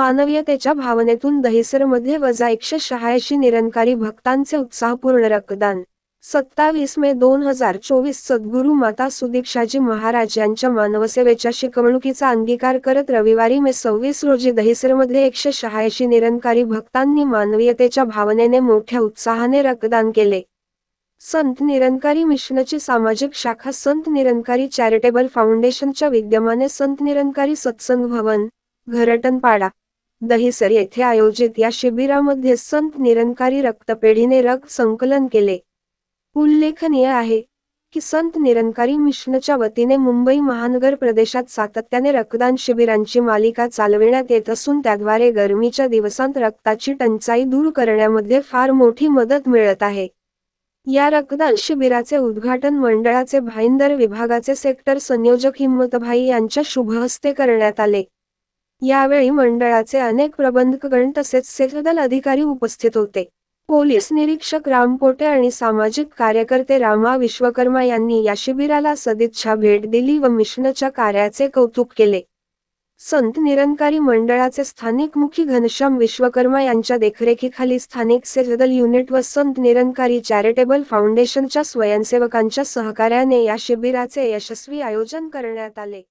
मानवीयतेच्या भावनेतून दहिसरमध्ये वजा एकशे शहाऐंशी निरंकारी भक्तांचे उत्साहपूर्ण रक्तदान. सत्तावीस मे दोन हजार चोवीस सद्गुरू माता सुदीक्षाजी महाराज यांच्या मानवसेवेच्या शिकवणुकीचा अंगीकार करत रविवारी मे सव्वीस रोजी दहिसरमध्ये एकशे शहाऐंशी निरंकारी भक्तांनी मानवीयतेच्या भावनेने मोठ्या उत्साहाने रक्तदान केले. संत निरंकारी मिशनची सामाजिक शाखा संत निरंकारी चॅरिटेबल फाउंडेशनच्या विद्यमाने संत निरंकारी सत्संग भवन घरटनपाडा. दहिसर येथे आयोजित या शिबिरामध्ये संत निरंकारी रक्तपेढीने रक्त संकलन केले. उल्लेखनीय आहे की संत निरंकारी मिशनच्या वतीने मुंबई महानगर प्रदेशात सातत्याने रक्तदान शिबिरांची मालिका चालविण्यात येत असून त्याद्वारे गरमीच्या दिवसांत रक्ताची टंचाई दूर करण्यामध्ये फार मोठी मदत मिळत आहे. या रक्तदान शिबिराचे उद्घाटन मंडळाचे भाईंदर विभागाचे सेक्टर संयोजक हिम्मतभाई यांच्या शुभहस्ते करण्यात आले. यावेळी मंडळाचे अनेक प्रबंधकगण तसेच सेतदल अधिकारी उपस्थित होते. पोलीस निरीक्षक रामपोटे आणि सामाजिक कार्यकर्ते रामा विश्वकर्मा यांनी या शिबिराला सदिच्छा भेट दिली व मिशनच्या कार्याचे कौतुक केले. संत निरंकारी मंडळाचे स्थानिक मुखी घनश्याम विश्वकर्मा यांच्या देखरेखीखाली स्थानिक सेतदल युनिट व संत निरंकारी चॅरिटेबल फाउंडेशनच्या स्वयंसेवकांच्या सहकार्याने या शिबिराचे यशस्वी आयोजन करण्यात आले.